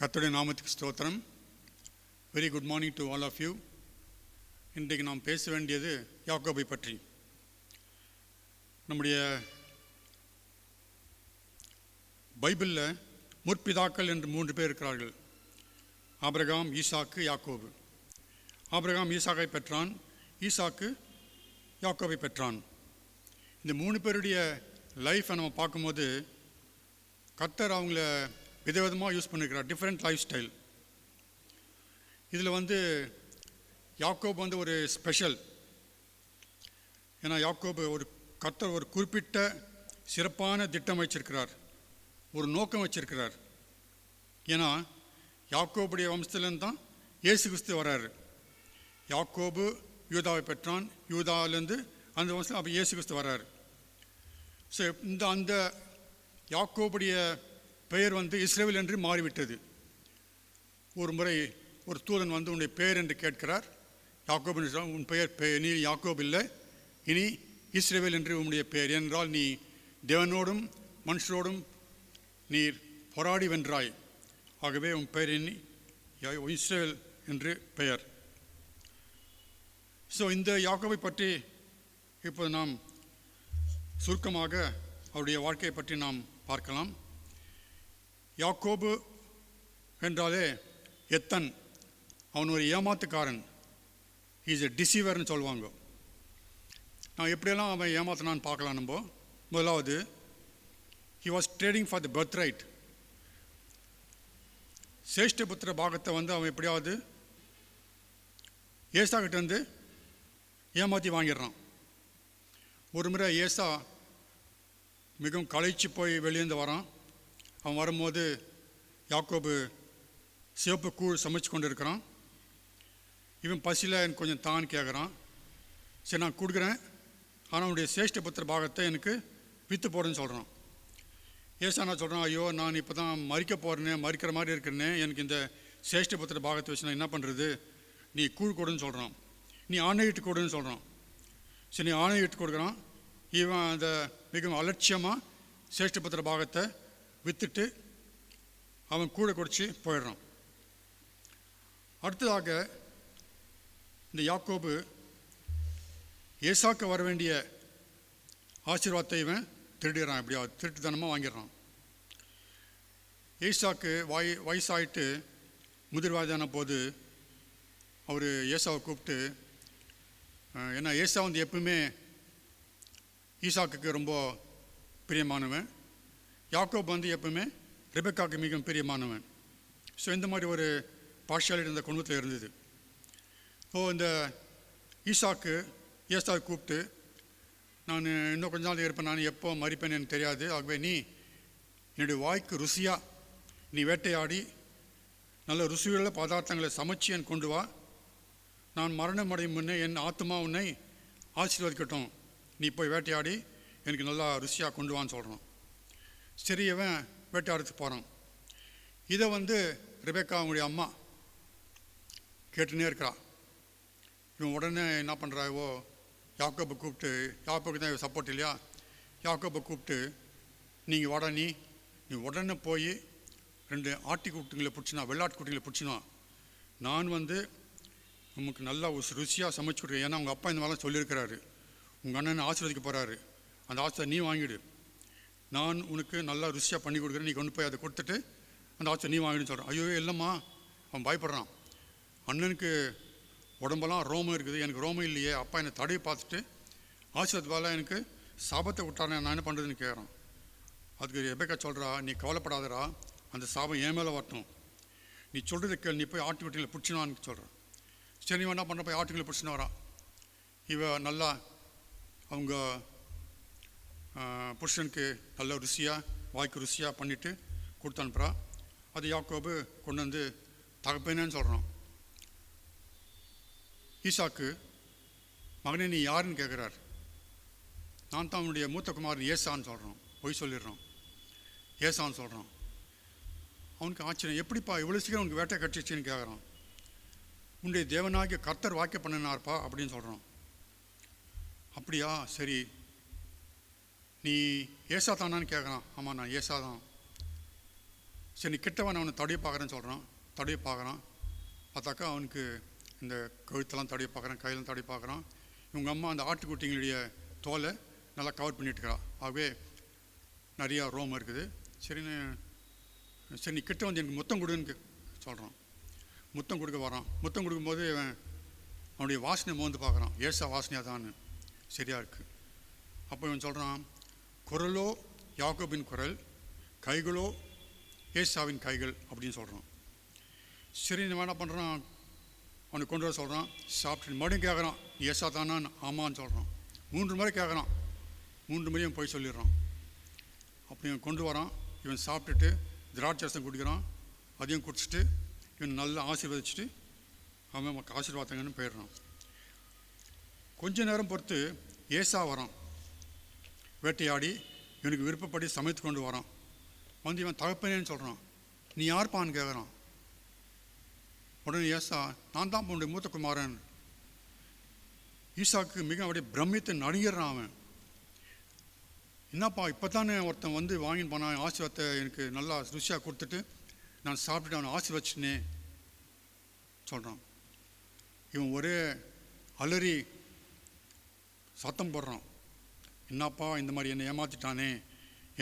கத்துடைய நாமத்துக்கு ஸ்தோத்திரம். Very good morning to all of you இன்றைக்கு நாம் பேச வேண்டியது யாக்கோபை பற்றி. நம்முடைய பைபிளில் முற்பிதாக்கள் என்று மூன்று பேர் இருக்கிறார்கள். ஆபிரகாம் ஈசாக்கு யாக்கோபு. ஆபிரகாம் ஈசாக்கை பெற்றான். ஈசாக்கு யாக்கோபை பெற்றான். இந்த மூணு பேருடைய லைஃப்பை நம்ம பார்க்கும்போது கர்த்தர் அவங்கள விதவிதமாக யூஸ் பண்ணியிருக்கிறார் டிஃப்ரெண்ட் லைஃப் ஸ்டைல் இதில் வந்து யாக்கோப் வந்து ஒரு ஸ்பெஷல் ஏன்னா யாக்கோப் ஒரு கர்த்தர் ஒரு குறிப்பிட்ட சிறப்பான திட்டம் வச்சிருக்கிறார். ஒரு நோக்கம் வச்சிருக்கிறார். ஏன்னா யாக்கோபுடைய வம்சத்துலேருந்து தான் இயேசு கிறிஸ்து வர்றாரு. யாக்கோபு யூதாவை பெற்றான். யூதாவிலேருந்து அந்த வம்சத்தில் அப்போ இயேசு கிறிஸ்து வர்றாரு. ஸோ இந்த அந்த யாக்கோபுடைய பெயர் வந்து இஸ்ரேல் என்று மாறிவிட்டது. ஒரு முறை ஒரு தூதன் வந்து உன்னுடைய பெயர் என்று கேட்கிறார். யாக்கோப் என்று உன் பெயர் நீ யாக்கோப் இல்லை. இனி இஸ்ரேவேல் என்று உன்னுடைய பெயர் என்றால் நீ தேவனோடும் மனுஷரோடும் நீர் போராடி வென்றாய். ஆகவே உன் பெயர் இனி இஸ்ரேல் என்று பெயர். ஸோ இந்த யாக்கோவை பற்றி இப்போது நாம் சுருக்கமாக அவருடைய வாழ்க்கையை பற்றி நாம் பார்க்கலாம். யாக்கோபு என்றாலே எத்தன்? அவன் ஒரு ஏமாத்துக்காரன். இஸ் எ டிசீவர்னு சொல்லுவாங்க. நான் எப்படியெல்லாம் அவன் ஏமாத்தினான்னு பார்க்கலாம் நம்ம. முதலாவது he was trading for the birthright சேஷ்டபுத்திர பாகத்தை வந்து அவன் எப்படியாவது ஏசா வந்து ஏமாற்றி வாங்கிடுறான். ஒரு முறை ஏசா மிகவும் களைச்சி போய் வெளியேந்து வரான். அவன் வரும்போது யாக்கோபு சிவப்பு கூழ் சமைச்சு கொண்டு இருக்கிறான் இவன் பசியில் எனக்கு கொஞ்சம் தான் கேட்குறான் சரி நான் கொடுக்குறேன். ஆனால் அவனுடைய சேஷ்ட புத்திர பாகத்தை எனக்கு விற்று போடுறேன்னு சொல்கிறான் ஏசா நான் சொல்கிறான் ஐயோ நான் இப்போ தான் மறிக்க போகிறேனே மறிக்கிற மாதிரி இருக்கிறேனே. எனக்கு இந்த சேஷ்ட புத்திர பாகத்தை வச்சு நான் என்ன பண்ணுறது நீ கூழ் கொடுன்னு சொல்கிறான் நீ ஆணையிட்டு கொடுன்னு சொல்கிறான் சரி நீ ஆணையிட்டு கொடுக்குறான். இவன் அந்த மிகவும் அலட்சியமாக சேஷ்டபுத்திர பாகத்தை விற்றுட்டு அவன் கூட குடிச்சு போயிடுறான். அடுத்ததாக இந்த யாக்கோபு ஏசாக்க வர வேண்டிய ஆசீர்வாதத்தை இவன் திருடிறான். எப்படியாவது திருட்டுத்தனமாக வாங்கிடுறான். ஏசாக்கு வாய் வயசாகிட்டு முதிர்வாதான போது அவர் ஏசாவை கூப்பிட்டு ஏன்னா ஏசா வந்து எப்பவுமே ஈசாக்குக்கு ரொம்ப பிரியமானவன். யாக்கோப் வந்து எப்பவுமே ரெபெக்காக்கு மிகவும் பிரியமானவன். ஸோ இந்த மாதிரி ஒரு பார்ஷியாலிட்டி இந்த குடும்பத்தில் இருந்தது. ஸோ இந்த ஈசாக்கு ஏசாவை கூப்பிட்டு நான் இன்னும் கொஞ்ச நாள் இருப்பேன் நான் எப்போ மறிப்பேன் எனக்கு தெரியாது. ஆகவே நீ என்னுடைய வாய்க்கு ருசியாக நீ வேட்டையாடி நல்ல ருசியுள்ள பதார்த்தங்களை சமைச்சு என் கொண்டு வா. நான் மரணம் அடையும் முன்னே என் ஆத்மா உன்னை ஆசீர்வதிக்கட்டும். நீ போய் வேட்டையாடி எனக்கு நல்லா ருசியாக கொண்டு வான்னு சொல்கிறோம் சரி இவன் வேட்டையாடுறதுக்கு போகிறான் இதை வந்து ரிபேக்கா அவங்களுடைய அம்மா கேட்டுனே இருக்கிறான். இவன் உடனே என்ன பண்ணுறாவோ யாக்கோப்பை கூப்பிட்டு யாக்கோப்புக்கு தான் இவன் சப்போர்ட் இல்லையா? யாக்கோப்பை கூப்பிட்டு நீங்கள் வாடா நீ. நீ உடனே போய் ரெண்டு ஆட்டி குட்டிங்களை பிடிச்சினா வெள்ளாட்டு குட்டிங்களை பிடிச்சினா நான் வந்து நமக்கு நல்லா ஒரு ருசியாக சமைச்சு கொடுக்குறேன். ஏன்னா உங்கள் அப்பா இந்த மாதிரிலாம் சொல்லியிருக்கிறாரு. உங்கள் அண்ணன் ஆசீர்வதிக்க போகிறாரு அந்த ஆசை நீ வாங்கிடு. நான் உனக்கு நல்லா ருசியாக பண்ணி கொடுக்குறேன் நீ கொண்டு போய் அதை கொடுத்துட்டு அந்த ஆசை நீ வாங்கிடுன்னு சொல்கிறான் ஐயோ இல்லைம்மா அவன் பயப்படுறான். அண்ணனுக்கு உடம்பெல்லாம் ரோமம் இருக்குது எனக்கு ரோமம் இல்லையே அப்பா என்னை தடவி பார்த்துட்டு ஆசீர்வாதத்தால் எனக்கு சாபத்தை விட்டாரன் நான் என்ன பண்ணுறதுன்னு கேட்குறான் அதுக்கு எபேக்கா சொல்கிறா நீ கவலைப்படாதடா அந்த சாபம் என் மேலே வரட்டும். நீ சொல்கிறது கேள் நீ போய் ஆட்டு வீட்டில் பிடிச்சினான்னு சொல்கிறான் சரி இவன் என்ன பண்ண போய் ஆட்டுகளை பிடிச்சின்னு வரான் இவ நல்லா அவங்க புருஷனுக்கு நல்ல ருசியாக வாய்க்கு ருசியாக பண்ணிவிட்டு கொடுத்து அனுப்புகிறா அது யாக்கோபு கொண்டு வந்து தகப்பேனேன்னு சொல்கிறான் ஈசாக்கு மகனே நீ யாருன்னு கேட்குறார் நான் தான் அவனுடைய மூத்த குமார் ஏசான்னு சொல்கிறான் பொய் சொல்லிடுறான். ஏசான்னு சொல்கிறான் அவனுக்கு ஆச்சரியம். எப்படிப்பா இவ்வளோ சீக்கிரம் உனக்கு வேட்டை கட்டிச்சின்னு கேட்குறான் உன்னுடைய தேவனாகிய கர்த்தர் வாக்கிய பண்ணினார்ப்பா அப்படின்னு சொல்கிறான் அப்படியா? சரி. நீ ஏசா தானான்னு கேட்குறான் ஆமாம் நான் ஏசா தான் சரி நீ கிட்டவன் அவனை தடவி பார்க்குறேன்னு சொல்கிறான் தடவி பார்க்குறான். பார்த்தாக்கா அவனுக்கு இந்த கழுத்தெல்லாம் தடவி பார்க்குறான் கையெல்லாம் தடவி பார்க்குறான். இவங்க அம்மா அந்த ஆட்டுக்குட்டிங்களுடைய தோலை நல்லா கவர் பண்ணிட்டுருக்கிறா ஆகவே நிறையா ரோம் இருக்குது. சரின்னு சரி நீ கிட்ட வந்து எனக்கு முத்தம் கொடுன்னு சொல்கிறான் முத்தம் கொடுக்க வரான் முத்தம் கொடுக்கும்போது இவன் அவனுடைய வாசனை மோந்து பார்க்குறான். ஏசா வாசனையாக தான் சரியாக இருக்குது அப்போ இவன் சொல்கிறான் குரலோ யாக்கோபின் குரல் கைகளோ ஏசாவின் கைகள் அப்படின்னு சொல்கிறான் சரி நம்ம என்ன பண்ணுறான் அவனுக்கு கொண்டு வர சொல்கிறான் சாப்பிட்டு மறுபடியும் கேட்குறான் ஏசா தானான்னு ஆமான்னு சொல்கிறான் மூன்று முறை கேட்குறான் மூன்று முறையும் போய் சொல்லிடுறான். அப்படி இவன் கொண்டு வரான். இவன் சாப்பிட்டுட்டு திராட்சரசம் குடிக்கிறான். அதையும் குடிச்சிட்டு இவன் நல்லா ஆசீர்வதிச்சுட்டு அவன் நமக்கு ஆசீர்வாதங்கன்னு போயிடுறான். கொஞ்ச நேரம் பொறுத்து ஏசா வரான். வேட்டையாடி இவனுக்கு விருப்பப்படி சமைத்து கொண்டு வரான். வந்து இவன் தகப்பனேன்னு சொல்கிறான் நீ யார்ப்பான்னு கேட்குறான் உடனே ஏசா நான் தான் உன்னுடைய மூத்த குமாரன். ஈசாக்கு மிக அப்படியே பிரமித்து நடுங்கிடுறான் அவன். என்னப்பா இப்போ தானே ஒருத்தன் வந்து வாங்கின்னு போனான்? ஆசீர்வாதத்தை எனக்கு நல்லா ருசியாக கொடுத்துட்டு நான் சாப்பிட்டுட்டு அவனை ஆசீர்வச்சினே சொல்கிறான் இவன் ஒரே அலறி சத்தம் போடுறான். என்னப்பா இந்த மாதிரி என்னை ஏமாற்றிட்டானே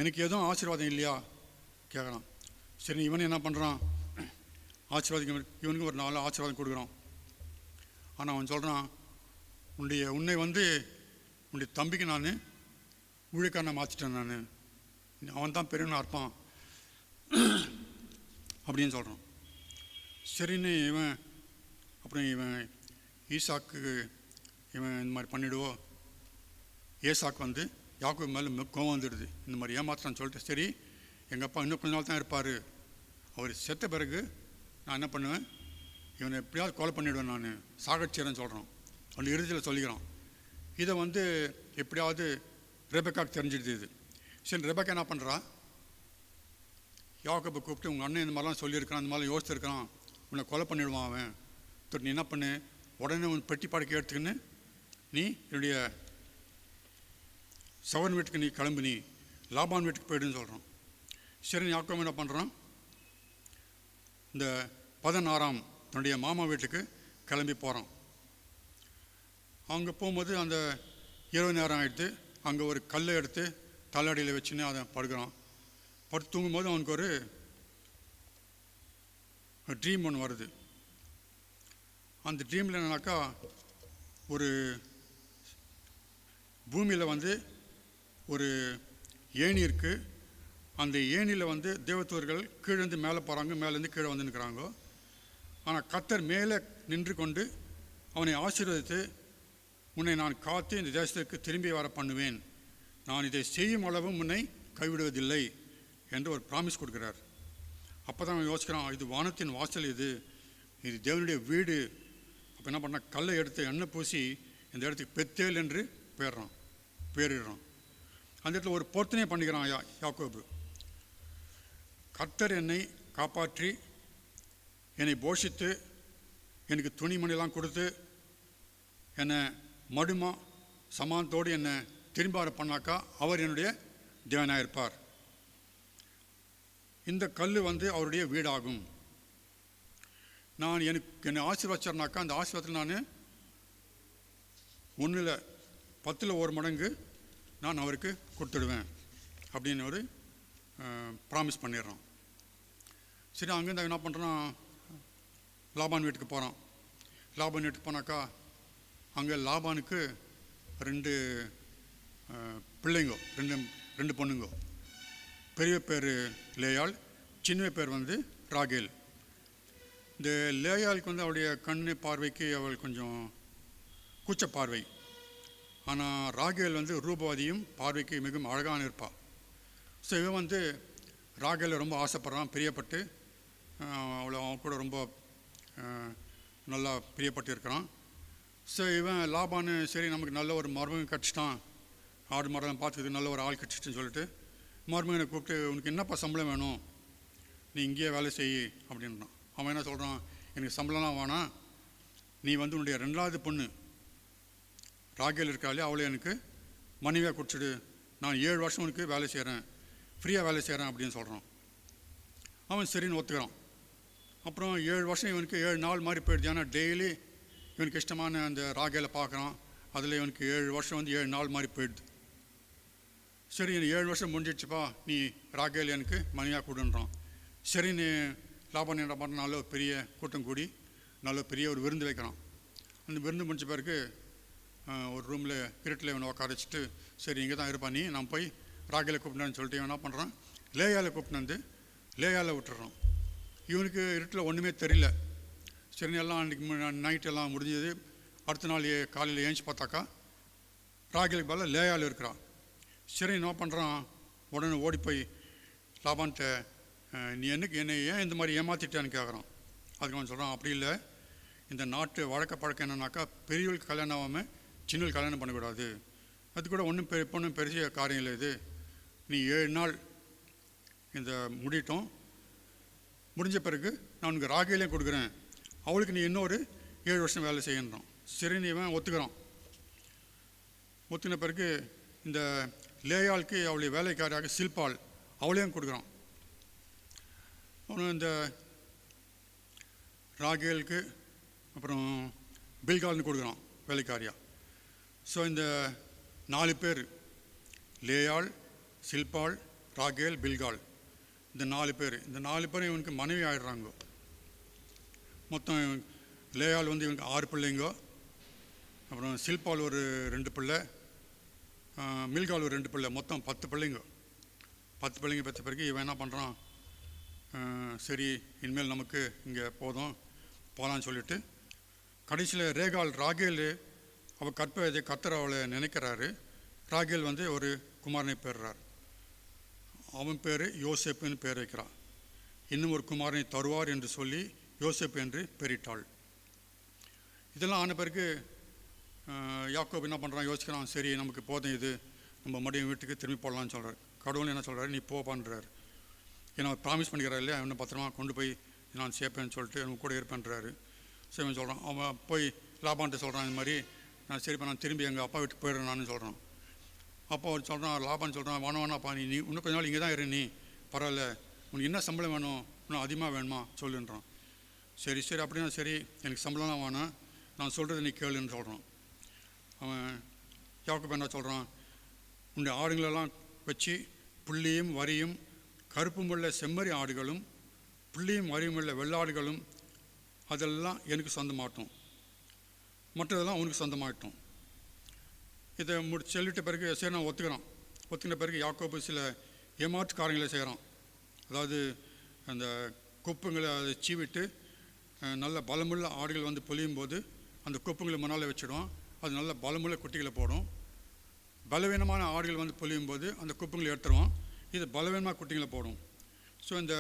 எனக்கு எதுவும் ஆசீர்வாதம் இல்லையா? கேட்குறான் சரி இவன் என்ன பண்ணுறான் ஆசீர்வாதம் இவனுக்கு ஒரு நாலு ஆசீர்வாதம் கொடுக்குறான். ஆனால் அவன் சொல்கிறான் உன்னுடைய உன்னை வந்து உன்னுடைய தம்பிக்கு நான் ஊழியக்காரனை மாற்றிட்டேன் நான். அவன் தான் பெரியவனாக இருப்பான். அப்படின்னு சொல்கிறான் சரின்னு இவன் அப்புறம் இவன் ஈசாக்கு இவன் இந்த மாதிரி பண்ணிவிடுவோ ஏசாக்கு வந்து யாக்கு மேலே கோவம் வந்துடுது. இந்த மாதிரி ஏமாத்திரம் சொல்லிட்டு சரி எங்கள் அப்பா இன்னும் கொஞ்ச நாள் தான் இருப்பார். அவர் செத்த பிறகு நான் என்ன பண்ணுவேன்? இவனை எப்படியாவது கொலை பண்ணிவிடுவேன் நான். சாகச்சீரன் சொல்கிறான் அவன் இறுதியில் சொல்லிக்கிறான். இதை வந்து எப்படியாவது ரெபக்காக்கு தெரிஞ்சிடுது இது. சரி ரெபக்கா என்ன பண்ணுறா யாக்கப்பை கூப்பிட்டு உங்கள் அண்ணன் இந்த மாதிரிலாம் சொல்லியிருக்கான் இந்த மாதிரிலாம் யோசிச்சிருக்கிறான். உன்னை கொலை பண்ணிவிடுவான் அவன். தொட்டு நீ என்ன பண்ணு? உடனே உன் பெட்டி படுக்கை எடுத்துக்கின்னு நீ என்னுடைய சவன் வீட்டுக்கு நீ கிளம்பு நீ லாபான் வீட்டுக்கு போயிடுன்னு சொல்கிறான் சரி யாக்கம் என்ன பண்ணுறான் இந்த பதினாறாம் தன்னுடைய மாமா வீட்டுக்கு கிளம்பி போகிறான் அங்கே போகும்போது அந்த இரவு நேரம் ஆகிடுத்து அங்கே ஒரு கல்லை எடுத்து தலையடியில் வச்சுன்னு அதை படுக்கிறான். படுத்து தூங்கும்போது அவனுக்கு ஒரு ட்ரீம் ஒன்று வருது. அந்த ட்ரீமில் என்னன்னாக்கா ஒரு பூமியில் வந்து ஒரு ஏணி இருக்குது அந்த ஏணியில் வந்து தேவத்தூர்கள் கீழேருந்து மேலே போகிறாங்க மேலேருந்து கீழே வந்து நிற்கிறாங்க ஆனால் கத்தர் மேலே நின்று கொண்டு அவனை ஆசீர்வதித்து உன்னை நான் காத்து இந்த தேசத்திற்கு திரும்பி வர பண்ணுவேன். நான் இதை செய்யும் அளவும் உன்னை கைவிடுவதில்லை என்று ஒரு ப்ராமிஸ் கொடுக்குறார். அப்போ தான் அவன் யோசிக்கிறான் இது வானத்தின் வாசல் இது. இது தேவனுடைய வீடு. அப்போ என்ன பண்ணால் கல்லை எடுத்து எண்ணெய் பூசி இந்த இடத்துக்கு பெத்தேல் என்று பேர்றான். பேரிடுறான். அந்த இடத்துல ஒரு பொருத்தனை பண்ணிக்கிறான் யா யாக்கோபு. கர்த்தர் என்னை காப்பாற்றி என்னை போஷித்து எனக்கு துணிமணிலாம் கொடுத்து என்னை மடுமா சமானத்தோடு என்னை திரும்ப வர பண்ணாக்கா அவர் என்னுடைய தேவனாக இருப்பார். இந்த கல் வந்து அவருடைய வீடாகும். நான் எனக்கு என்னை ஆசீர்வச்சர்னாக்கா அந்த ஆசீர்வாதத்தில் நான் ஒன்றில் பத்தில் ஒரு மடங்கு நான் அவருக்கு கொடுத்துடுவேன் அப்படின்னு ஒரு ப்ராமிஸ் பண்ணிடுறான். சரி அங்கேருந்து என்ன பண்ணுறான் லாபான் வீட்டுக்கு போகிறான் லாபான் வீட்டுக்கு போனாக்கா அங்கே லாபானுக்கு ரெண்டு பிள்ளைங்கோ ரெண்டு ரெண்டு பொண்ணுங்கோ. பெரிய பேர் லேயாள் சின்ன பேர் வந்து ராகேல். இந்த லேயாளுக்கு வந்து அவளுடைய கண் பார்வைக்கு அவள் கொஞ்சம் கூச்ச பார்வை. ஆனால் ராகேல் வந்து ரூபவதியும் பார்வைக்கு மிகவும் அழகான இருப்பாள் ஸோ இவன் வந்து ராகேல ரொம்ப ஆசைப்படுறான் பிரியப்பட்டு. அவ்வளோ அவளை அவன் கூட ரொம்ப நல்லா பிரியப்பட்டு இருக்கிறான். ஸோ இவன் லாபான்னு சரி நமக்கு நல்ல ஒரு மருமகன் கிடச்சிட்டான். ஆடு மாடெல்லாம் பார்த்துக்கிட்டு நல்ல ஒரு ஆள் கிடச்சிட்டுன்னு சொல்லிட்டு மருமகனை கூப்பிட்டு உனக்கு என்னப்பா சம்பளம் வேணும்? நீ இங்கேயே வேலை செய் அப்படின்றான். அவன் என்ன சொல்கிறான் எனக்கு சம்பளம்லாம் வேணாம். நீ வந்து உன்னுடைய ரெண்டாவது பொண்ணு. ராகேல் இருக்காளே அவளை எனக்கு மனைவியாக கொடுத்துடு. நான் ஏழு வருஷம் உனக்கு வேலை செய்கிறேன் ஃப்ரீயாக வேலை செய்கிறேன் அப்படின்னு சொல்கிறான் அவன் சரின்னு ஒத்துக்கிறான். அப்புறம் ஏழு வருஷம் இவனுக்கு ஏழு நாள் மாதிரி போயிடுது ஏன்னா டெய்லி இவனுக்கு இஷ்டமான அந்த ராகேல பார்க்குறான். அதில் இவனுக்கு ஏழு வருஷம் வந்து ஏழு நாள் மாதிரி போயிடுது. சரி ஏழு வருஷம் முடிஞ்சிடுச்சுப்பா. நீ ராகேல் எனக்கு மனைவியாக கொடுன்றான். சரி நீ லாபம் என்ன பண்ணுற நல்ல பெரிய கூட்டம் கூடி நல்ல பெரிய ஒரு விருந்து வைக்கிறான். அந்த விருந்து முடிஞ்ச பிறகு ஒரு ரூமில் இருட்டில் இவனை உட்கார வச்சுட்டு சரி இங்கே தான் இருப்பா நீ நான் போய் ராகில கூப்பிட்டேன்னு சொல்லிட்டு இவன் என்ன பண்ணுறான் லேயால கூப்பிட்டு வந்து லேயால விட்டுறான். இவனுக்கு இருட்டில் ஒன்றுமே தெரியல. சரி எல்லாம் அன்றைக்கி நைட் எல்லாம் முடிஞ்சது அடுத்த நாள் காலையில் ஏஞ்சி பார்த்தாக்கா ராகிலுக்கு பதிலா லேயால் இருக்கிறான். சரி என்ன பண்ணுறான் உடனே ஓடி போய் லாபான்ட்ட நீ என்னக்கு என்னை ஏன் இந்த மாதிரி ஏமாற்றிட்டேன்னு கேட்குறான் அதுக்கு அவன் சொல்கிறான் அப்படி இல்லை. இந்த நாட்டு வழக்க பழக்கம் என்னன்னாக்கா பெரியவர்களுக்கு கல்யாணம் ஆகாமல் சின்ன கல்யாணம் பண்ணக்கூடாது. அது கூட ஒன்றும் பெரிய ஒன்றும் பெரிய காரியம் இல்லை இது. நீ ஏழு நாள் இந்த முடிட்டோம். முடிஞ்ச பிறகு நான் உனக்கு ராகிலையும் கொடுக்குறேன். அவளுக்கு நீ இன்னொரு ஏழு வருஷம் வேலை செய்யணும். சரி நீ இவன் ஒத்துக்கிறான். ஒத்துக்கின பிறகு இந்த லேயாளுக்கு அவளுடைய வேலைக்காரியாக சில்பாள் அவளையும் கொடுக்குறான். அவனு இந்த ராகேலுக்கு அப்புறம் பில்கால்னு கொடுக்குறான் வேலைக்காரியாக ஸோ இந்த நாலு பேர் லேயாள் சில்பாள் ராகேல் பில்கால் இந்த நாலு பேர் இந்த நாலு பேரும் இவனுக்கு மனைவி ஆயிடுறாங்க. மொத்தம் லேயாள் வந்து இவனுக்கு ஆறு பிள்ளைங்க. அப்புறம் சில்பால் ஒரு ரெண்டு பிள்ளை மில்கால் ஒரு ரெண்டு பிள்ளை மொத்தம் பத்து பிள்ளைங்க. பத்து பிள்ளைங்க பெற்ற பிறகு இவன் என்ன பண்ணுறான் சரி இனிமேல் நமக்கு இங்கே போதும் போகலான்னு சொல்லிட்டு கடைசியில் ரேகால் ராகேல் அவள் கற்ப இதை கத்தர் அவளை நினைக்கிறாரு. ராகேல் வந்து ஒரு குமாரனை பெறுறார். அவன் பேர் யோசேப்புன்னு பேர் வைக்கிறான். இன்னும் ஒரு குமாரனை தருவார் என்று சொல்லி யோசேப் என்று பெரிட்டாள் இதெல்லாம் ஆன பிறகு யாக்கோப் என்ன பண்ணுறான் யோசிக்கிறான் சரி நமக்கு போதும் இது. நம்ம மறுபடியும் வீட்டுக்கு திரும்பி போடலாம்னு சொல்கிறார் கடவுள் என்ன சொல்கிறாரு நீ போப்பான்றார் ஏன்னா ப்ராமிஸ் பண்ணிக்கிறார் இல்லையா? அவனை பத்திரமா கொண்டு போய் நான் சேர்ப்பேன்னு சொல்லிட்டு அவன் கூட இருப்பேன்றாரு. சரி சொல்கிறான் அவன் போய் லாபான்ட்டு சொல்கிறான் இந்த மாதிரி நான் சரிப்பா நான் திரும்பி எங்கள் அப்பா வீட்டுக்கு போயிடுறேன் நான் சொல்கிறான் அப்போ அவர் சொல்கிறான் லாபான்னு சொல்கிறான் வேணா வேணாப்பா நீ நீ இன்னும் கொஞ்ச நாள் இங்கே தான் இரு நீ. பரவாயில்ல. உனக்கு என்ன சம்பளம் வேணும்? இன்னும் அதிகமாக வேணுமா? சொல்லுன்றான். சரி சரி அப்படின்னா சரி எனக்கு சம்பளம்லாம் வேணாம் நான் சொல்கிறத நீ கேளுன்னு சொல்கிறான் அவன் யாக்கோபு என்ன சொல்கிறான் உன்னுடைய ஆடுங்களெல்லாம் வச்சு புள்ளியும் வரியும் கருப்பும் உள்ள செம்மறி ஆடுகளும் புள்ளியும் வரியும் உள்ள வெள்ளாடுகளும் அதெல்லாம் எனக்கு சொந்தமாட்டும். மற்றதெல்லாம் அவனுக்கு சொந்தமாகட்டும் இதை முடி சொல்லிட்ட பிறகு சரி நான் ஒத்துக்கிறான். ஒத்துக்கின பிறகு யாக்கோப்பு சில ஏமாற்று காரியங்களை செய்கிறான். அதாவது அந்த குப்பங்களை அதை சீவிட்டு நல்ல பலமுள்ள ஆடுகள் வந்து பொழியும் போது அந்த குப்பங்களை முன்னால் வச்சிடும். அது நல்ல பலமுள்ள குட்டிகளை போடும். பலவீனமான ஆடுகள் வந்து பொழியும் போது அந்த குப்பங்களை எடுத்துருவோம் இது பலவீனமாக குட்டிங்களை போடும். ஸோ இந்த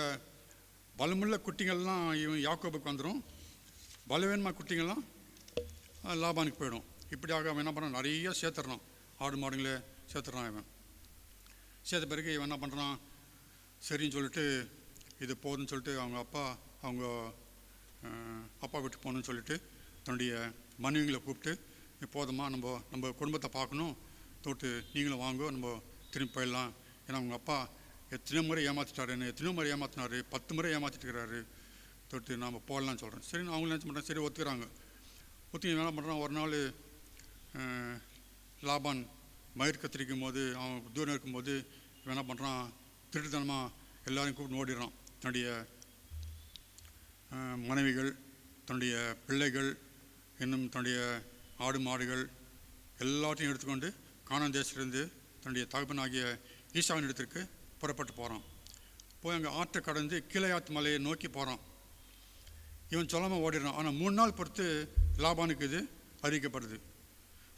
பலமுள்ள குட்டிங்கள்லாம் இவன் யாக்கோபுக்கு வந்துடும் பலவீனமாக குட்டிங்கள்லாம் லாபானுக்கு போயிடும். இப்படியாக அவன் என்ன பண்ணுறான் நிறைய சேர்த்துறான் ஆடு மாடுங்களே சேர்த்துறான் இவன். சேர்த்த பிறகு இவன் என்ன பண்ணுறான் சரின்னு சொல்லிட்டு இது போதும்னு சொல்லிட்டு அவங்க அப்பா அவங்க அப்பா வீட்டுக்கு போகணும்னு சொல்லிட்டு தன்னுடைய மனைவிங்களை கூப்பிட்டு போதுமா நம்ம நம்ம குடும்பத்தை பார்க்கணும். தொட்டு நீங்களும் வாங்க நம்ம திரும்பி போயிடலாம். ஏன்னா அவங்க அப்பா எத்தனை முறை ஏமாற்றிட்டாருன்னு என்ன எத்தனையோ முறை ஏமாற்றினாரு பத்து முறை ஏமாத்திட்டு இருக்கிறாரு தொட்டு நாம் போடலாம்னு சொல்கிறேன் சரி அவங்களும் என்ன பண்ணுறேன் சரி ஒத்துக்கிறாங்க. ஒத்துக்கி என்ன பண்ணுறான் ஒரு நாள் லாபான் மயிர் கத்திரிக்கும் போது அவன் தூரம் இருக்கும்போது இவன் என்ன பண்ணுறான் திருட்டுத்தனமாக எல்லாரையும் கூப்பிட்டு ஓடிடுறான். தன்னுடைய மனைவிகள் தன்னுடைய பிள்ளைகள் இன்னும் தன்னுடைய ஆடு மாடுகள் எல்லாத்தையும் எடுத்துக்கொண்டு கானான் தேசத்திலிருந்து தன்னுடைய தகப்பனாகிய ஈசாவின் இடத்திற்கு புறப்பட்டு போகிறான் போய் அங்கே ஆற்றை கடந்து கீழையாத்து மலையை நோக்கி போகிறான் இவன் சொல்லாமல் ஓடிடுறான். ஆனால் மூணு நாள் பொறுத்து லாபானுக்கு இது அறிவிக்கப்படுது.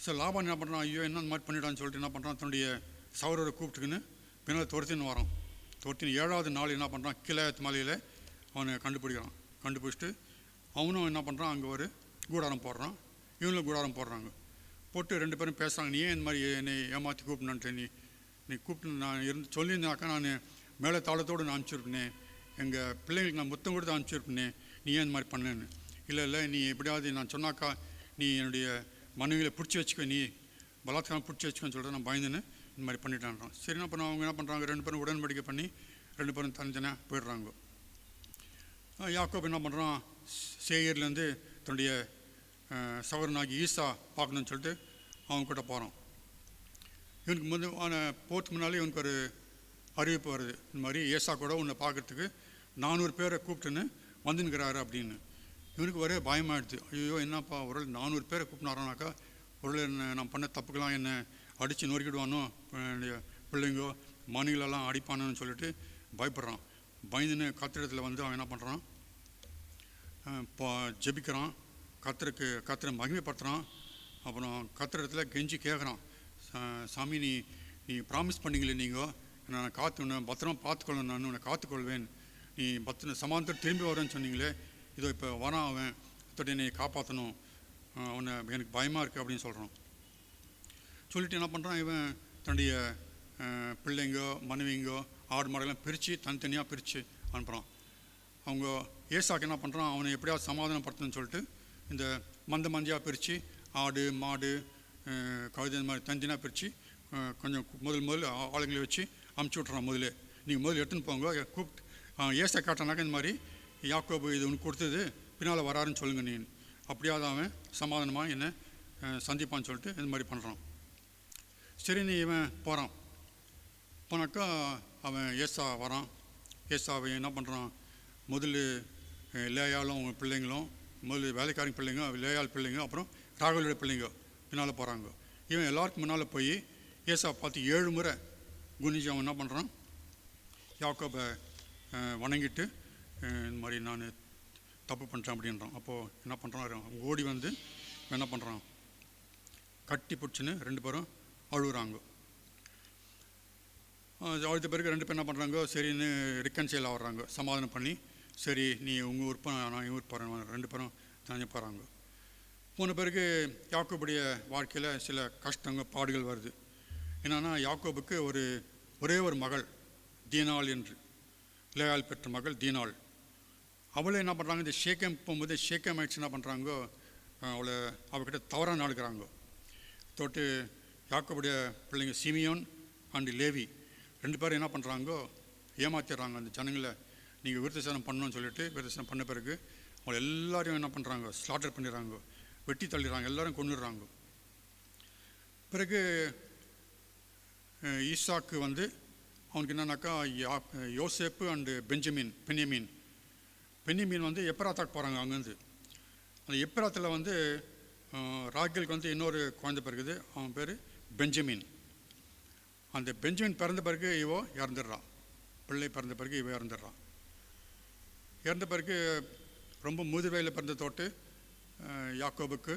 ஸோ லாபான் என்ன பண்ணுறான் ஐயோ என்ன இந்த மாதிரி பண்ணிட்டான்னு சொல்லிட்டு என்ன பண்ணுறான் தன்னுடைய சவரோட கூப்பிட்டுக்குன்னு பின்னால் துரத்தின்னு வரான். துரத்தின்னு ஏழாவது நாள் என்ன பண்ணுறான் கீழையாத்து மலையில் அவனை கண்டுபிடிக்கிறான். கண்டுபிடிச்சிட்டு அவனும் என்ன பண்ணுறான் அங்கே ஒரு கூடாரம் போடுறான். இவங்களும் கூடாரம் போடுறாங்க. போட்டு ரெண்டு பேரும் பேசுகிறாங்க நீ ஏன் இந்த மாதிரி என்னை ஏமாற்றி கூப்பிடணுன்ட்டு நீ நீ கூப்பிட்டு நான் இருந்து சொல்லியிருந்தாக்கா நான் மேலே தாளத்தோடு நான் அனுப்பிச்சிருப்பேனே. எங்கள் பிள்ளைங்களுக்கு நான் முத்தம் கொடுத்து அனுப்பிச்சிருப்பேனே. நீ ஏன் இந்த மாதிரி பண்ணேன்னு? இல்லை இல்லை நீ எப்படியாவது நான் சொன்னாக்கா நீ என்னுடைய மனைவியில் பிடிச்சி வச்சுக்க நீ பலாத்காரம் பிடிச்சி வச்சுக்கோன்னு சொல்லிட்டு நான் பயந்துன்னு இந்த மாதிரி பண்ணிட்டான்றான் சரி என்ன பண்ண அவங்க என்ன பண்ணுறாங்க ரெண்டு பேரும் உடன்படிக்கை பண்ணி ரெண்டு பேரும் தனித்தனியாக போயிடுறாங்க. யாக்கோப் என்ன பண்ணுறான் சேயர்லேருந்து தன்னுடைய சவரனாகி ஈசா பார்க்கணும்னு சொல்லிட்டு அவங்க கிட்ட போகிறான் இவனுக்கு முந்து போகிறதுக்கு முன்னாலே இவனுக்கு ஒரு அறிவிப்பு வருது. இந்த மாதிரி ஏசா கூட உன்னை பார்க்குறதுக்கு நானூறு பேரை கூப்பிட்டுன்னு வந்துன்னுக்கிறாரு அப்படின்னு. இவனுக்கு ஒரே பயமாயிடுது ஐயோ என்னப்பா ஒரு நானூறு பேரை கூப்பினாரானாக்கா ஒரு என்ன நான் பண்ண தப்புக்கெல்லாம் என்னை அடித்து நொறுக்கிடுவானோ? என்னுடைய பிள்ளைங்கோ மணிகளெல்லாம் அடிப்பானோன்னு சொல்லிட்டு பயப்படுறான். பயந்துன்னு கத்திரத்தில் வந்து அவன் என்ன பண்ணுறான் இப்போ ஜெபிக்கிறான். கத்தருக்கு கத்தரை மகிமைப்படுத்துகிறான் அப்புறம் கத்திரத்தில் கெஞ்சி கேட்குறான் சாமி நீ நீ ப்ராமிஸ் பண்ணீங்களே நீங்கள் நான் காத்து உன்னை பத்திரமா பார்த்துக்கொள்ளணும் நான் உன்னை காத்துக்கொள்வேன். நீ பத்திர சமாந்தரம் திரும்பி வரேன்னு சொன்னீங்களே இதோ இப்போ வரான் அவன் இத்தோட என்னை காப்பாற்றணும் அவனை எனக்கு பயமாக இருக்குது அப்படின்னு சொல்கிறான் சொல்லிட்டு என்ன பண்ணுறான் இவன்? தன்னுடைய பிள்ளைங்கோ மனைவிங்கோ ஆடு மாடெல்லாம் பிரித்து தனித்தனியாக பிரித்து அனுப்புகிறான் அவங்க ஏசாக்கு என்ன பண்ணுறான் அவனை எப்படியாவது சமாதானப்படுத்தணும்னு சொல்லிட்டு இந்த மந்த மந்தியாக பிரித்து ஆடு மாடு அஹ், கழுதை இந்த மாதிரி தனித்தனியாக பிரித்து கொஞ்சம் முதல் முதல் ஆளுங்களை வச்சு அமுச்சு விட்றான் முதல்ல நீங்கள் முதல்ல எடுத்துன்னு போங்க. கூப்பிட்டு ஏசா காட்டினாக்கா இந்த மாதிரி யாக்கோபு இது ஒன்று கொடுத்தது பின்னால் வராருன்னு சொல்லுங்க நீ. அப்படியாவது அவன் சமாதானமாக என்னை சந்திப்பான்னு சொல்லிட்டு இந்த மாதிரி பண்ணுறான் சரி நீ இவன் போகிறான் போனாக்கா அவன் ஏசா வரான். ஏசா அவன் என்ன பண்ணுறான் முதல்ல லேயாலும் அவங்க பிள்ளைங்களும் முதல்ல வேலைக்காரங்க பிள்ளைங்க லேயால் பிள்ளைங்க அப்புறம் ராகுலோட பிள்ளைங்க பின்னால் போகிறாங்க இவன் எல்லாருக்கும் முன்னால் போய் ஏசா பார்த்து ஏழு முறை குனிஞ்சு அவன் என்ன பண்ணுறான் யாக்கோபை வணங்கிட்டு இந்த மாதிரி நான் தப்பு பண்ணிட்டேன் அப்படின்றான். அப்போது என்ன பண்ணுறான் ஓடி வந்து என்ன பண்ணுறான் கட்டி பிடிச்சின்னு ரெண்டு பேரும் அழுகுறாங்க. அழுத்த பிறகு ரெண்டு பேர் என்ன பண்ணுறாங்க சரின்னு ரிக்கன்சைல் ஆகிறாங்க. சமாதானம் பண்ணி சரி நீ உங்கள் ஊர் போ நான் என் ஊர் போகிறேன் ரெண்டு பேரும் தனியாக போகிறாங்க போன பிறகு யாக்கோபுடைய வாழ்க்கையில் சில கஷ்டங்கள் பாடுகள் வருது. என்னென்னா யாக்கோபுக்கு ஒரு ஒரே ஒரு மகள் தீனாள் என்று. லேயால் பெற்ற மகள் தீனாள். அவளை என்ன பண்ணுறாங்க இந்த ஷேக்கம் போகும்போது ஷேக்கம் ஆயிடுச்சு. என்ன பண்ணுறாங்கோ அவளை அவகிட்ட தவறாக நடக்கிறாங்க தொட்டு யாக்கோபுடைய பிள்ளைங்க சிமியோன் அண்டு லேவி ரெண்டு பேரும் என்ன பண்ணுறாங்கோ ஏமாத்திடுறாங்க அந்த ஜனங்களை. நீங்கள் விருத்தசனம் பண்ணணும்னு சொல்லிட்டு விருத்தசனம் பண்ண பிறகு அவளை எல்லாரையும் என்ன பண்ணுறாங்க ஸ்லாட்டர் பண்ணிடுறாங்க. வெட்டி தள்ளிடுறாங்க. எல்லாரும் கொண்டுடுறாங்க பிறகு ஈசாக்கு வந்து அவனுக்கு என்னன்னாக்கா யா யோசேப்பு அண்டு பெஞ்சமின் பென்யமீன். பென்யமீன் வந்து எப்பராத்தாக்கு போகிறாங்க அங்கேருந்து. அந்த எப்பராத்தில் வந்து ராகிலுக்கு வந்து இன்னொரு குழந்தை பிறகுது அவன் பேர் பெஞ்சமின். அந்த பெஞ்சமின் பிறந்த பிறகு இவோ இறந்துடுறான். பிள்ளை பிறந்த பிறகு இவோ இறந்துடுறான். இறந்த பிறகு ரொம்ப முதுவையில் பிறந்த தோட்டு யாக்கோபுக்கு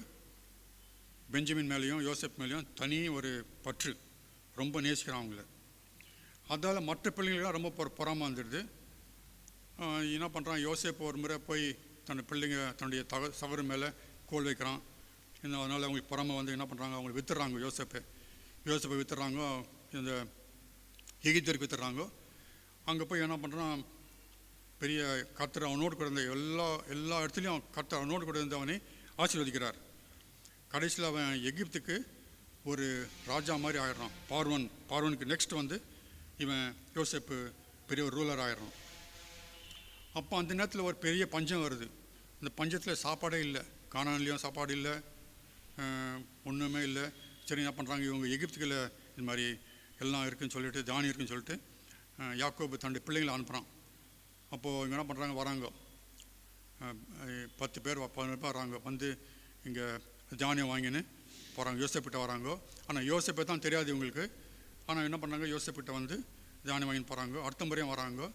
பெஞ்சமின் மேலேயும் யோசப் மேலேயும் தனி ஒரு பற்று. ரொம்ப நேசிக்கிறான் அவங்கள. அதால் மற்ற பிள்ளைங்களாம் ரொம்ப பொறாமல் வந்துடுது. என்ன பண்ணுறான் யோசிப்பு ஒரு முறை போய் தன் பிள்ளைங்க தன்னுடைய தக சவறு மேலே கோல் வைக்கிறான். இன்னும் அதனால் அவங்களுக்கு பொறாம வந்து என்ன பண்ணுறாங்க அவங்களை வித்துடுறாங்க யோசிப்பு. யோசிப்பை வித்துடுறாங்க இந்த எகிப்தருக்கு வித்துடுறாங்க. அங்கே போய் என்ன பண்ணுறான் பெரிய கர்த்தர் அவனோடு கூட இருந்த எல்லா எல்லா இடத்துலையும் கர்த்தர் அவனோடு கூட இருந்தவனை ஆசீர்வதிக்கிறார். கடைசியில் அவன் எகிப்துக்கு ஒரு ராஜா மாதிரி ஆயிடுறான். பார்வன் பார்வனுக்கு நெக்ஸ்ட் வந்து இவன் யோசேப்பு பெரிய ஒரு ரூலர் ஆயிடுறான். அப்போ அந்த நேரத்தில் ஒரு பெரிய பஞ்சம் வருது. இந்த பஞ்சத்தில் சாப்பாடே இல்லை. காணான்லேயும் சாப்பாடு இல்லை. ஒன்றுமே இல்லை. சரி என்ன பண்ணுறாங்க இவங்க எகிப்துக்கில் இது மாதிரி எல்லாம் இருக்குன்னு சொல்லிட்டு தானியம் இருக்குன்னு சொல்லிட்டு யாக்கோபு தன்னுடைய பிள்ளைங்களை அனுப்புகிறான் அப்போது இவங்க என்ன பண்ணுறாங்க வராங்க. பத்து பேர் வ- பேர் வராங்க. வந்து இங்கே தானியம் வாங்கின்னு போகிறாங்க யோசப்பிட்ட வராங்க. ஆனால் யோசப்பை தான் தெரியாது இவங்களுக்கு. ஆனால் என்ன பண்ணாங்க யோசப்பிட்ட வந்து தானியம் வாங்கின்னு போகிறாங்க அடுத்த முறையும் வராங்க.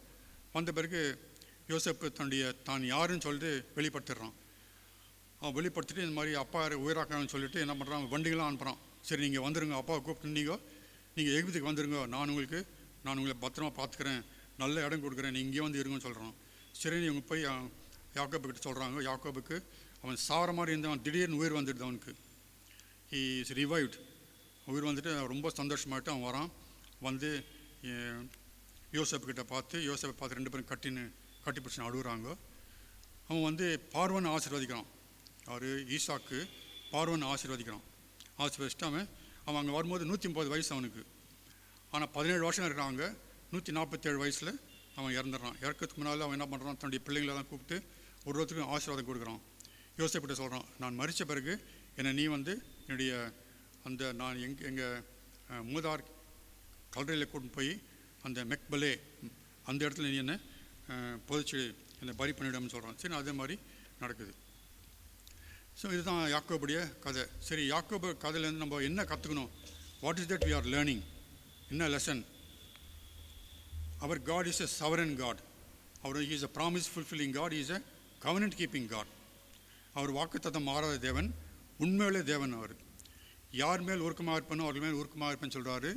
வந்த பிறகு யோசப்பு தன்னுடைய தான் யாருன்னு சொல்லிட்டு வெளிப்படுத்திடுறான். அவன் வெளிப்படுத்திட்டு இந்த மாதிரி அப்பா உயிராக்கான்னு உயிராக்கணும்னு சொல்லிட்டு என்ன பண்ணுறான் வண்டிகளாம் அனுப்புகிறான் சரி நீங்கள் வந்துருங்க. அப்பாவை கூப்பிட்டு நீங்கள் எகிப்துக்கு வந்துருங்க. நான் உங்களுக்கு நான் உங்களை பத்திரமா பார்த்துக்கிறேன். நல்ல இடம் கொடுக்குறேன். நீங்கள் இங்கே வந்து இருங்கன்னு சொல்கிறான் சரின்னு இவங்க போய் யாக்கோபுக்கிட்ட சொல்கிறாங்க யாக்கோபுக்கு அவன் சாவர மாதிரி இருந்தவன் திடீர்னு உயிர் வந்துடுது அவனுக்கு. ஹி இஸ் ரிவைவ்ட் உயிர் வந்துட்டு ரொம்ப சந்தோஷமாகிட்டு அவன் வரான். வந்து யோசப்புக்கிட்ட பார்த்து யோசப்பை பார்த்து ரெண்டு பேரும் கட்டின்னு கட்டி பிடிச்சி அழுகுறாங்க அவன் வந்து பார்வன் ஆசீர்வதிக்கிறான். அவர் ஈசாக்கு பார்வன் ஆசீர்வதிக்கிறான். ஆசீர்வதிச்சுட்டு அவன் அவன் அங்கே வரும்போது நூற்றி முப்பது வயசு அவனுக்கு. ஆனால் பதினேழு வருஷம் இருக்கிறாங்க. நூற்றி நாற்பத்தேழு வயசில் அவன் இறந்துடுறான். இறக்கிறதுக்கு முன்னால் அவன் என்ன பண்ணுறான் தன்னுடைய பிள்ளைங்களெல்லாம் கூப்பிட்டு ஒரு ஒருத்தருக்கும் ஆசீர்வாதம் கொடுக்குறான். யோசிப்பிட்ட சொல்கிறான் நான் மறித்த பிறகு என்னை நீ வந்து என்னுடைய அந்த நான் எங் எங்கள் மூதார் கல்லறையில் கூட்டு போய் அந்த மெக்பலே அந்த இடத்துல நீ என்ன புதைச்சு இந்த பரி பண்ணிவிடும்னு சொல்கிறான் சரி அதே மாதிரி நடக்குது. ஸோ இதுதான் யாக்கோபுடைய கதை. சரி யாக்கோபு கதையிலேருந்து நம்ம என்ன கற்றுக்கணும் what is that we are learning என்ன lesson our God is a sovereign God our is a promise fulfilling God is a covenant keeping God அவர் வாக்குத்தத்தம் மாறாத தேவன் உண்மையிலே தேவன் அவர். யார் மேல் உருக்கமாக இருப்பனோ அவர்கள் மேல் உருக்கமாக இருப்பேன்னு சொல்கிறாரு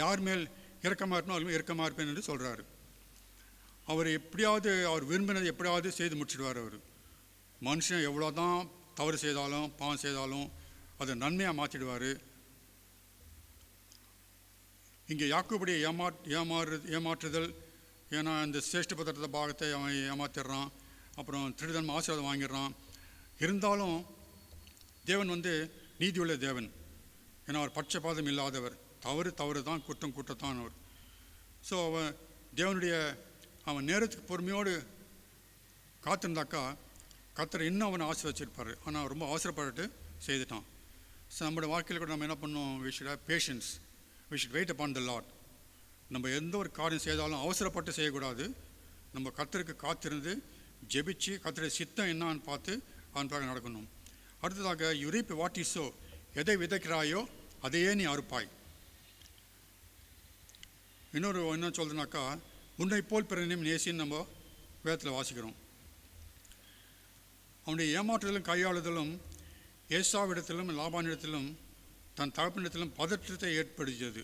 யார் மேல் இறக்கமாக இருப்பனோ அவர்கள் மேல் இறக்கமாக இருப்பேன் என்று சொல்கிறாரு அவர் எப்படியாவது அவர் விரும்பினதை எப்படியாவது செய்து முடிச்சிடுவார் அவர். மனுஷன் எவ்வளோ தான் தவறு செய்தாலும் பாவம் செய்தாலும் அதை நன்மையாக மாற்றிடுவார் இங்கே யாக்குபடி ஏமா ஏமாறு ஏமாற்றுதல் ஏன்னா இந்த சேஷ்ட பத்திரத்த பாகத்தை அவன் ஏமாத்திடுறான். அப்புறம் திருடன் ஆசீர்வாதம் வாங்கிடுறான். இருந்தாலும் தேவன் வந்து நீதியுள்ள தேவன். ஏன்னா அவர் பட்சபாதம் இல்லாதவர். தவறு தவறு தான் குற்றம் குற்றத்தான் அவர் ஸோ அவன் தேவனுடைய அவன் நேரத்துக்கு பொறுமையோடு காத்திருந்தாக்கா கத்தரை இன்னும் அவனை ஆசீர்வச்சிருப்பார். ஆனால் ரொம்ப அவசரப்பட்டு செய்துட்டான். ஸோ நம்மளோட வாழ்க்கையில் கூட நம்ம என்ன பண்ணோம் we should have patience we should wait upon the Lord நம்ம எந்த ஒரு காரியம் செய்தாலும் அவசரப்பட்டு செய்யக்கூடாது. நம்ம கத்தருக்கு காத்திருந்து ஜெபிச்சு கத்தருடைய சித்தம் என்னன்னு பார்த்து அவன் பிறகு நடக்கணும். அடுத்ததாக யுரீப் வாட் இஸோ எதை விதைக்கிறாயோ அதையே நீ அறுப்பாய். இன்னொரு என்ன சொல்றதுனாக்கா உன்னை போல் பிறனையும் நேசின்னு நம்ம வேதத்தில் வாசிக்கிறோம். அவனுடைய ஏமாற்றுதலும் கையாளுதலும் ஏசாவிடத்திலும் லாபானிடத்திலும் தன் தகப்பனிடத்திலும் பதற்றத்தை ஏற்படுத்தியது.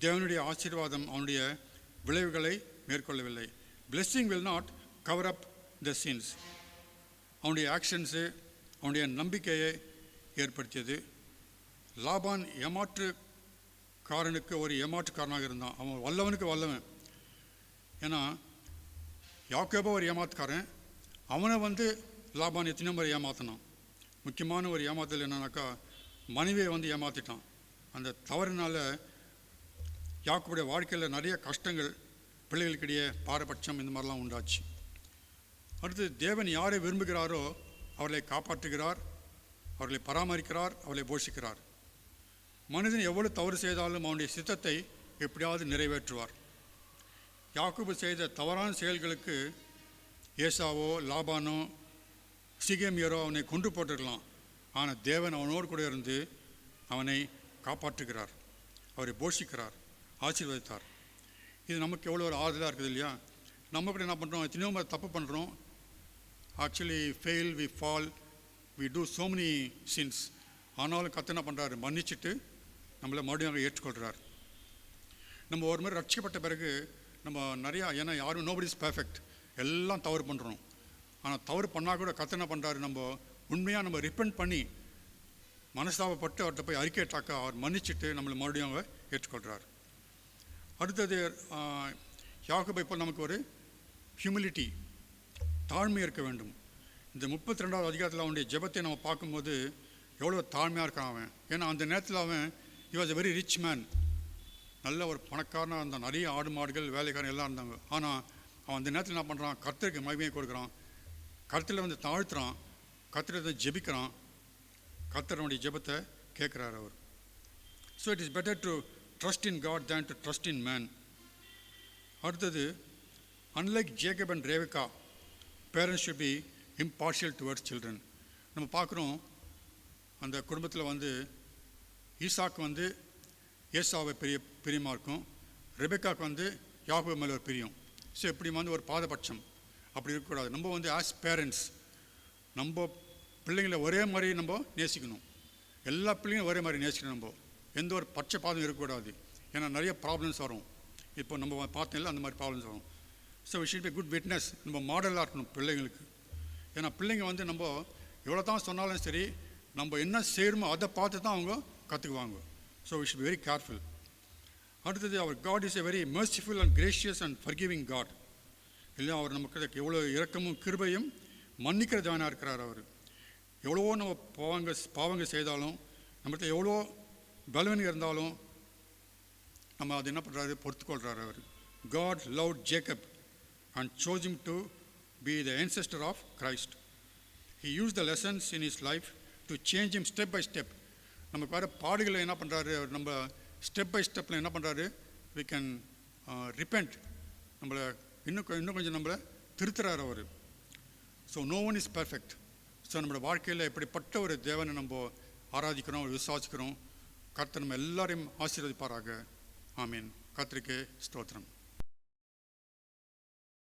தேவனுடைய ஆசீர்வாதம் அவனுடைய விளைவுகளை மேற்கொள்ளவில்லை. Blessing will not cover up the sins அவனுடைய ஆக்ஷன்ஸு அவனுடைய நம்பிக்கையை ஏற்படுத்தியது. லாபான் ஏமாற்று காரனுக்கு ஒரு ஏமாற்றுக்காரனாக இருந்தான். அவன் வல்லவனுக்கு வல்லவன். ஏன்னா யாக்கோபோ ஒரு ஏமாத்துக்காரன். அவனை வந்து லாபான் எத்தனை முறை ஏமாற்றினான் முக்கியமான ஒரு ஏமாத்தல் என்னன்னாக்கா மனைவியை வந்து ஏமாற்றிட்டான் அந்த தவறினால் யாக்கோடைய வாழ்க்கையில் நிறைய கஷ்டங்கள் பிள்ளைகளுக்கிடையே பாரபட்சம் இந்த மாதிரிலாம் உண்டாச்சு. அடுத்து தேவன் யாரை விரும்புகிறாரோ அவர்களை காப்பாற்றுகிறார் அவர்களை பராமரிக்கிறார் அவர்களை போஷிக்கிறார். மனிதன் எவ்வளவு தவறு செய்தாலும் அவனுடைய சித்தத்தை எப்படியாவது நிறைவேற்றுவார். யாக்குபு செய்த தவறான செயல்களுக்கு ஏசாவோ லாபானோ சிகேமியரோ அவனை கொண்டு போட்டிருக்கலாம் ஆனால் தேவன் அவனோடு கூட இருந்து அவனை காப்பாற்றுகிறார். அவரை போஷிக்கிறார் ஆசீர்வதித்தார். இது நமக்கு எவ்வளோ ஒரு ஆறுதலாக இருக்குது இல்லையா? நம்ம கூட என்ன பண்ணுறோம் எத்தனையோ தப்பு பண்ணுறோம் actually fail we fall we do so many sins ஆனாலும் கத்து என்ன பண்ணுறாரு மன்னிச்சுட்டு நம்மளை மறுபடியும் ஏற்றுக்கொள்கிறார் நம்ம ஒரு மாதிரி ரட்சிக்கப்பட்ட பிறகு நம்ம நிறையா ஏன்னா யாரும் நோபடி இஸ் பர்ஃபெக்ட் எல்லாம் தவறு பண்ணுறோம் ஆனால் தவறு பண்ணால் கூட கத்து என்ன பண்ணுறாரு நம்ம உண்மையாக நம்ம ரிப்பெண்ட் பண்ணி மனஸ்தாபப்பட்டு அவர்கிட்ட போய் அறிக்கைட்டாக்கா அவர் மன்னிச்சிட்டு நம்மளை மறுபடியும் அவங்க ஏற்றுக்கொள்கிறார் அடுத்தது யாக்கோபை போல் நமக்கு ஒரு ஹியூமிலிட்டி தாழ்மை இருக்க வேண்டும். இந்த முப்பத்தி ரெண்டாவது அதிகாரத்தில் அவனுடைய ஜெபத்தை நம்ம பார்க்கும்போது எவ்வளோ தாழ்மையாக இருக்கான் அவன். ஏன்னா அந்த நேரத்தில் அவன் he was a very rich man நல்ல ஒரு பணக்காரனாக இருந்தான். நிறைய ஆடு மாடுகள் வேலைக்காரன் எல்லாம் இருந்தாங்க. ஆனால் அவன் அந்த நேரத்தில் என்ன பண்ணுறான் கர்த்தருக்கு மகிமையை கொடுக்குறான். கர்த்தரில் வந்து தாழ்த்துறான். கர்த்தரை வந்து ஜெபிக்கிறான். கர்த்தருடைய ஜெபத்தை கேட்குறாரு அவர். So it is better to trust in God than to trust in man அடுத்தது unlike Jacob and Rebekah parents should be impartial towards children நம்ம பார்க்குறோம் அந்த குடும்பத்தில் வந்து ஈசாக்கு வந்து ஏசாவை பெரிய பிரியமாக இருக்கும். ரெபெக்காக்கு வந்து யாகோ மேலே ஒரு பிரியம். ஸோ இப்படி வந்து ஒரு பாதபட்சம். அப்படி இருக்கக்கூடாது. நம்ம வந்து ஆஸ் பேரண்ட்ஸ் நம்ம பிள்ளைங்களை ஒரே மாதிரி நம்ம நேசிக்கணும். எல்லா பிள்ளைங்களும் ஒரே மாதிரி நேசிக்கணும் நம்ம. எந்த ஒரு பச்சை பாதம் இருக்கக்கூடாது. ஏன்னா நிறைய ப்ராப்ளம்ஸ் வரும். இப்போ நம்ம பார்த்தோம்ல அந்த மாதிரி ப்ராப்ளம்ஸ் வரும். So we should be good witness நம்ம மாடலாக இருக்கணும் பிள்ளைங்களுக்கு. ஏன்னா பிள்ளைங்க வந்து நம்ம எவ்வளோ தான் சொன்னாலும் சரி நம்ம என்ன செய்யணுமோ அதை பார்த்து தான் அவங்க கற்றுக்குவாங்க so we should very careful அடுத்தது அவர் God is a very merciful and gracious and forgiving God இல்லை அவர் நமக்கு எவ்வளோ இரக்கமும் கிருபையும் மன்னிக்கிற தேவனாக இருக்கிறார் அவர். எவ்வளவோ நம்ம பாவங்க பாவங்க செய்தாலும் நம்மகிட்ட எவ்வளோ பலவீனம் இருந்தாலும் நம்ம அது என்ன பண்ணுறாரு பொறுத்துக்கொள்கிறார் அவர். God love Jacob and chose to be the the ancestor of Christ. He used the lessons in his life to change step step by. நமக்கு வர பாடுகளை என்ன பண்ணுறாரு நம்ம ஸ்டெப் பை ஸ்டெப்பில் என்ன பண்ணுறாரு வி கேன் ரிப்பெண்ட் uh, நம்மளை இன்னும் இன்னும் கொஞ்சம் நம்மளை திருத்துறாரு அவர். So no one is perfect so நம்மளோட வாழ்க்கையில் எப்படிப்பட்ட ஒரு தேவனை நம்ம ஆராதிக்கிறோம் விசுவாசிக்கிறோம் கர்த்தர் நம்ம எல்லாரையும் ஆசீர்வதிப்பாராக. ஆமீன். கர்த்தருக்கு ஸ்தோத்திரம்.